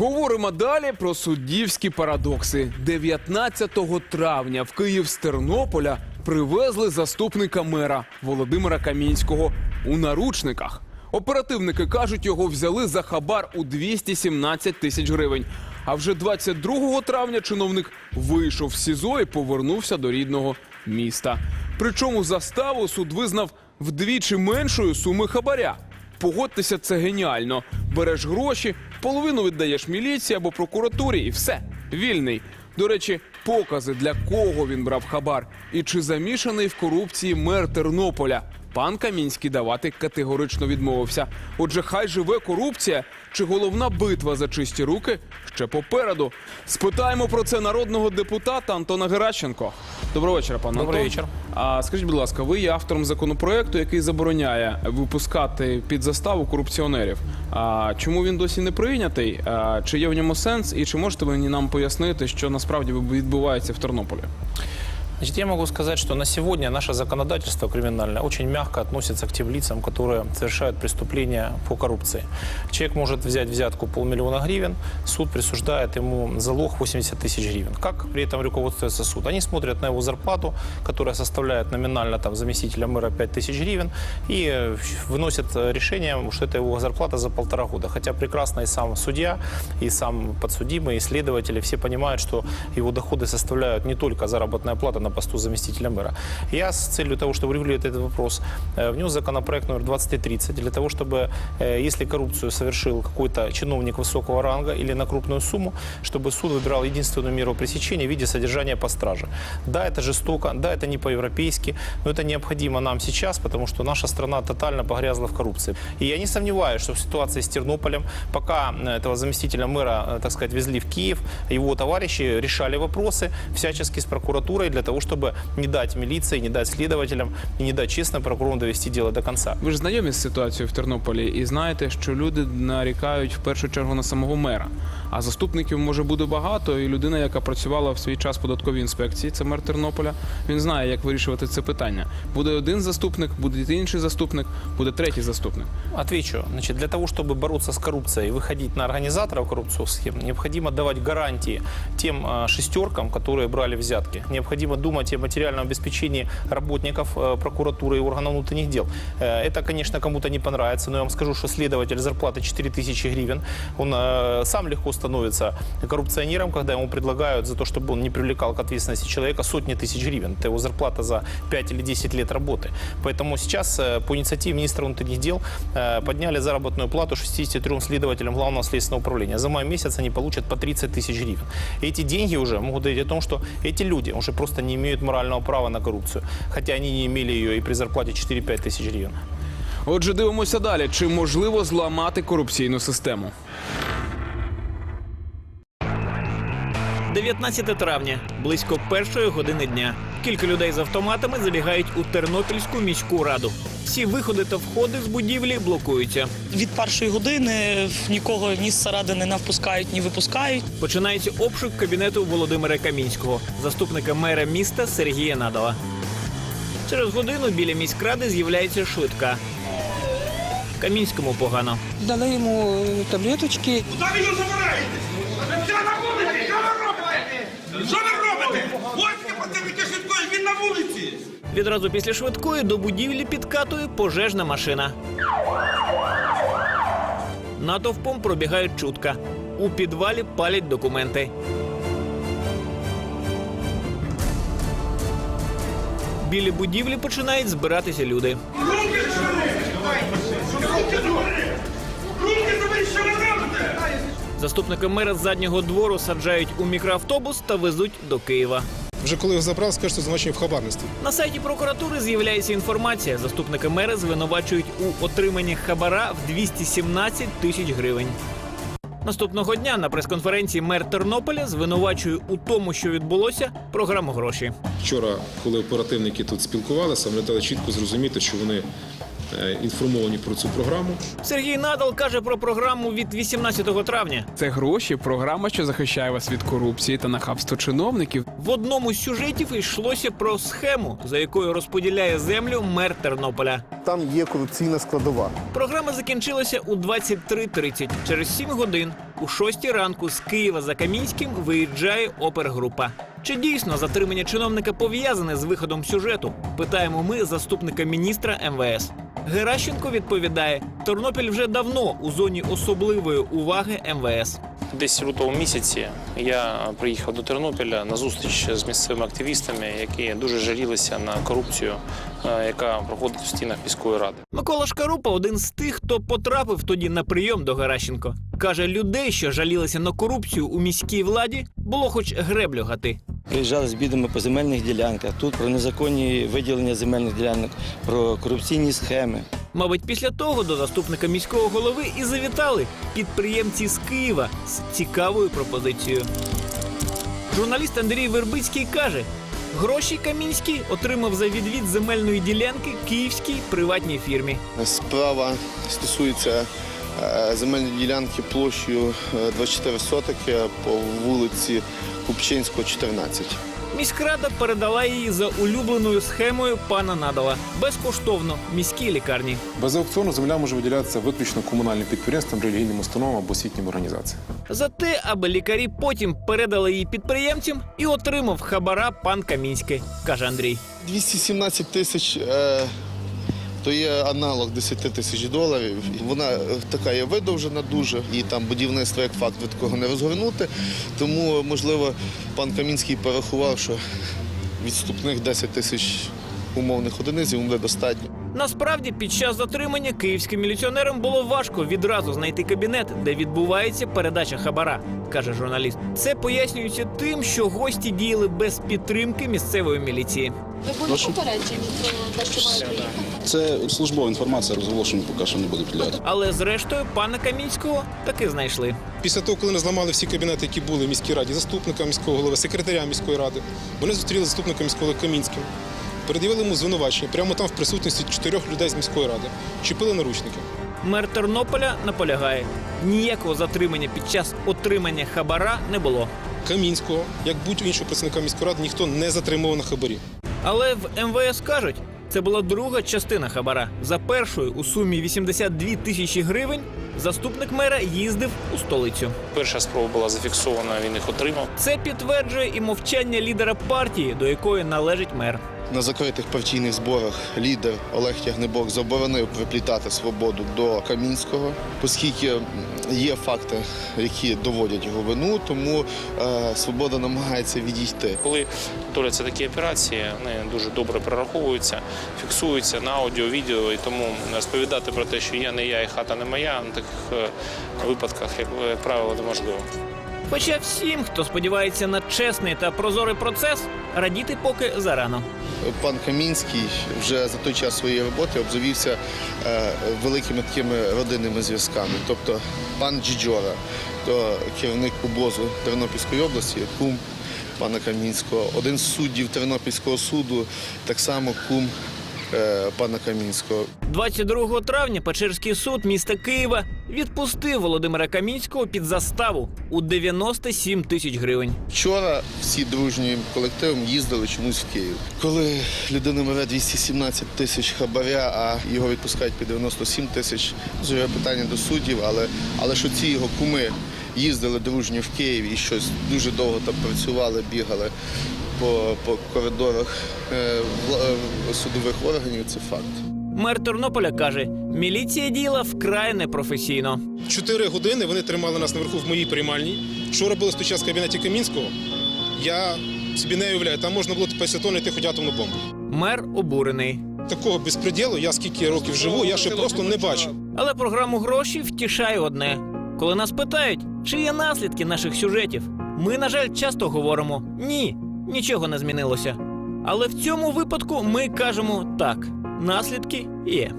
Говоримо далі про суддівські парадокси. 19 травня в Київ з Тернополя привезли заступника мера Володимира Камінського у наручниках. Оперативники кажуть, його взяли за хабар у 217 тисяч гривень. А вже 22 травня чиновник вийшов з СІЗО і повернувся до рідного міста. Причому заставу суд визнав вдвічі меншою суми хабаря. Погодьтеся, це геніально. Береш гроші, половину віддаєш міліції або прокуратурі, і все. Вільний. До речі, покази для кого він брав хабар і чи замішаний в корупції мер Тернополя. Пан Камінський давати категорично відмовився. Отже, хай живе корупція чи головна битва за чисті руки ще попереду. Спитаємо про це народного депутата Антона Геращенко. Доброго вечора, пане Добрий Антон. вечір. А скажіть, будь ласка, ви є автором законопроекту, який забороняє випускати під заставу корупціонерів. А чому він досі не прийнятий? А, чи є в ньому сенс? І чи можете ви нам пояснити, що насправді відбувається в Тернополі? Значит, я могу сказать, что на сегодня наше законодательство криминальное очень мягко относится к тем лицам, которые совершают преступления по коррупции. Человек может взять взятку полмиллиона гривен, суд присуждает ему залог 80 тысяч гривен. Как при этом руководствуется суд? Они смотрят на его зарплату, которая составляет номинально там, заместителя мэра 5 тысяч гривен, и выносят решение, что это его зарплата за полтора года. Хотя прекрасно и сам судья, и сам подсудимый, и следователи все понимают, что его доходы составляют не только заработная плата на посту заместителя мэра. Я с целью того, чтобы регулировать этот вопрос, э, внес законопроект номер 2030 для того, чтобы, э, если коррупцию совершил какой-то чиновник высокого ранга или на крупную сумму, чтобы суд выбирал единственную меру пресечения в виде содержания по страже. Да, это жестоко, да, это не по-европейски, но это необходимо нам сейчас, потому что наша страна тотально погрязла в коррупции. И я не сомневаюсь, что в ситуации с Тернополем, пока э, этого заместителя мэра, так сказать, везли в Киев, его товарищи решали вопросы всячески с прокуратурой для того, чтобы не дать милиции, не дать следователям и не дать честным прокурорам довести дело до конца. Ви ж знайомі з ситуацією в Тернополі і знаєте, що люди нарікають в першу чергу на самого мера. А заступників може буде багато, і людина, яка працювала в свій час в податковій інспекції, це мер Тернополя. Він знає, як вирішувати це питання. Буде один заступник, буде інший заступник, буде третій заступник. Отвечу. Значит, для того, чтобы бороться с коррупцией и выходить на организаторов коррупционных схем, необходимо давать гарантии тем э, шестеркам, которые брали взятки. Необходимо думать о материальном обеспечении работников э, прокуратуры и органов внутренних дел. Э, это, конечно, кому-то не понравится, но я вам скажу, что следователь зарплаты 4000 гривен, он э, сам легко становится коррупционером, когда ему предлагают за то, чтобы он не привлекал к ответственности человека сотни тысяч гривен. Это его зарплата за 5 или 10 лет работы. Поэтому сейчас по инициативе министра внутренних дел подняли заработную плату 63 следователям Главного следственного управления. За май месяц они получат по 30 тысяч гривен. Эти деньги уже могут говорить о том, что эти люди уже просто не имеют морального права на коррупцию. Хотя они не имели ее и при зарплате 4-5 тысяч гривен. Отже, дивимося далі. Чи можливо зламати корупційну систему? 19 травня, близько першої години дня. Кілька людей з автоматами забігають у Тернопільську міську раду. Всі виходи та входи з будівлі блокуються. Від першої години нікого ні зсередини не впускають, ні випускають. Починається обшук кабінету Володимира Камінського, заступника мера міста Сергія Надала. Через годину біля міськради з'являється швидка. Камінському погано. Дали йому е, таблеточки. Куди ви його забираєте? Що ви робите? Що ви робите? Ось він на вулиці. Відразу після швидкої до будівлі підкатує пожежна машина. Натовпом пробігають чутка. У підвалі палять документи. Біля будівлі починають збиратися люди. Руки! Заступника мера з заднього двору саджають у мікроавтобус та везуть до Києва. Вже коли його забрав, скажуть, що звинувачення в хабарництві. На сайті прокуратури з'являється інформація. Заступника мера звинувачують у отриманні хабара в 217 тисяч гривень. Наступного дня на прес-конференції мер Тернополя звинувачує у тому, що відбулося, програму гроші. Вчора, коли оперативники тут спілкувалися, вони дали чітко зрозуміти, що вони інформовані про цю програму. Сергій Надал каже про програму від 18 травня. Це гроші, програма, що захищає вас від корупції та нахабства чиновників. В одному з сюжетів йшлося про схему, за якою розподіляє землю мер Тернополя. Там є корупційна складова. Програма закінчилася у 23.30. Через 7 годин у 6 ранку з Києва за Камінським виїжджає опергрупа. Чи дійсно затримання чиновника пов'язане з виходом сюжету? Питаємо ми заступника міністра МВС. Геращенко відповідає: Тернопіль вже давно у зоні особливої уваги МВС. Десь в лютому місяці я приїхав до Тернопіля на зустріч з місцевими активістами, які дуже жалілися на корупцію, е, яка проходить в стінах міської ради. Микола Шкарупа один з тих, хто потрапив тоді на прийом до Геращенко. Каже, людей, що жалілися на корупцію у міській владі, було хоч греблю гати. Приїжджали з бідами по земельних ділянках. Тут про незаконні виділення земельних ділянок, про корупційні схеми. Мабуть, після того до заступника міського голови і завітали підприємці з Києва з цікавою пропозицією. Журналіст Андрій Вербицький каже: гроші Камінський отримав за відвід земельної ділянки київській приватній фірмі. Справа стосується е, земельної ділянки площею е, 24 сотики по вулиці Купчинського, 14. Міськрада передала її за улюбленою схемою пана Надала безкоштовно міській лікарні. Без аукціону земля може виділятися виключно комунальним підприємствам, релігійним установам або освітнім організаціям. За те, аби лікарі потім передали її підприємцям і отримав хабара пан Камінський, каже Андрій. 217 тисяч е, то є аналог 10 тисяч доларів. Вона е, така є видовжена дуже, і там будівництво як факт від такого не розгорнути. Тому, можливо, пан Камінський порахував, що відступних 10 тисяч умовних одиниць йому достатньо. Насправді, під час затримання київським міліціонерам було важко відразу знайти кабінет, де відбувається передача хабара, каже журналіст. Це пояснюється тим, що гості діяли без підтримки місцевої міліції. Ви були попереджені про те, що має приїхати? Це службова інформація, розголошення поки що не буде підлягати. Але зрештою пана Камінського таки знайшли. Після того, коли не зламали всі кабінети, які були в міській раді, заступника міського голови, секретаря міської ради, вони зустріли заступника міського голови Камінським, перед'явили йому звинувачення прямо там в присутності чотирьох людей з міської ради. Чіпили наручники. Мер Тернополя наполягає: ніякого затримання під час отримання хабара не було. Камінського, як будь-іншого іншого працівника міської ради, ніхто не затримував на хабарі. Але в МВС кажуть, це була друга частина хабара. За першою у сумі 82 тисячі гривень заступник мера їздив у столицю. Перша спроба була зафіксована, він їх отримав. Це підтверджує і мовчання лідера партії, до якої належить мер. На закритих партійних зборах лідер Олег Тягнебок заборонив приплітати свободу до Камінського, оскільки є факти, які доводять його вину, тому е, свобода намагається відійти. Коли толяться такі операції, вони дуже добре прораховуються, фіксуються на аудіо, відео, і тому розповідати про те, що я не я і хата не моя, на таких е, випадках, як, як правило, неможливо. Хоча всім, хто сподівається на чесний та прозорий процес, радіти поки зарано. Пан Камінський вже за той час своєї роботи обзавівся е, великими такими родинними зв'язками. Тобто пан Джіджора, то керівник обозу Тернопільської області, кум пана Камінського, один з суддів Тернопільського суду, так само кум пана Камінського. 22 травня Печерський суд міста Києва відпустив Володимира Камінського під заставу у 97 тисяч гривень. Вчора всі дружнім колективом їздили чомусь в Київ. Коли людина бере 217 тисяч хабаря, а його відпускають під 97 тисяч, це питання до суддів, але, але що ці його куми їздили дружньо в Київ і щось дуже довго там працювали, бігали по, по коридорах е, е, судових органів, це факт. Мер Тернополя каже, міліція діяла вкрай непрофесійно. Чотири години вони тримали нас наверху в моїй приймальні. Що робили той час в кабінеті Камінського? Я собі не уявляю, там можна було після того знайти хоч атомну бомбу. Мер обурений. Такого безпреділу я скільки років живу, я ще просто не бачив. Але програму гроші втішає одне: коли нас питають, чи є наслідки наших сюжетів, ми, на жаль, часто говоримо ні, нічого не змінилося. Але в цьому випадку ми кажемо так: наслідки є.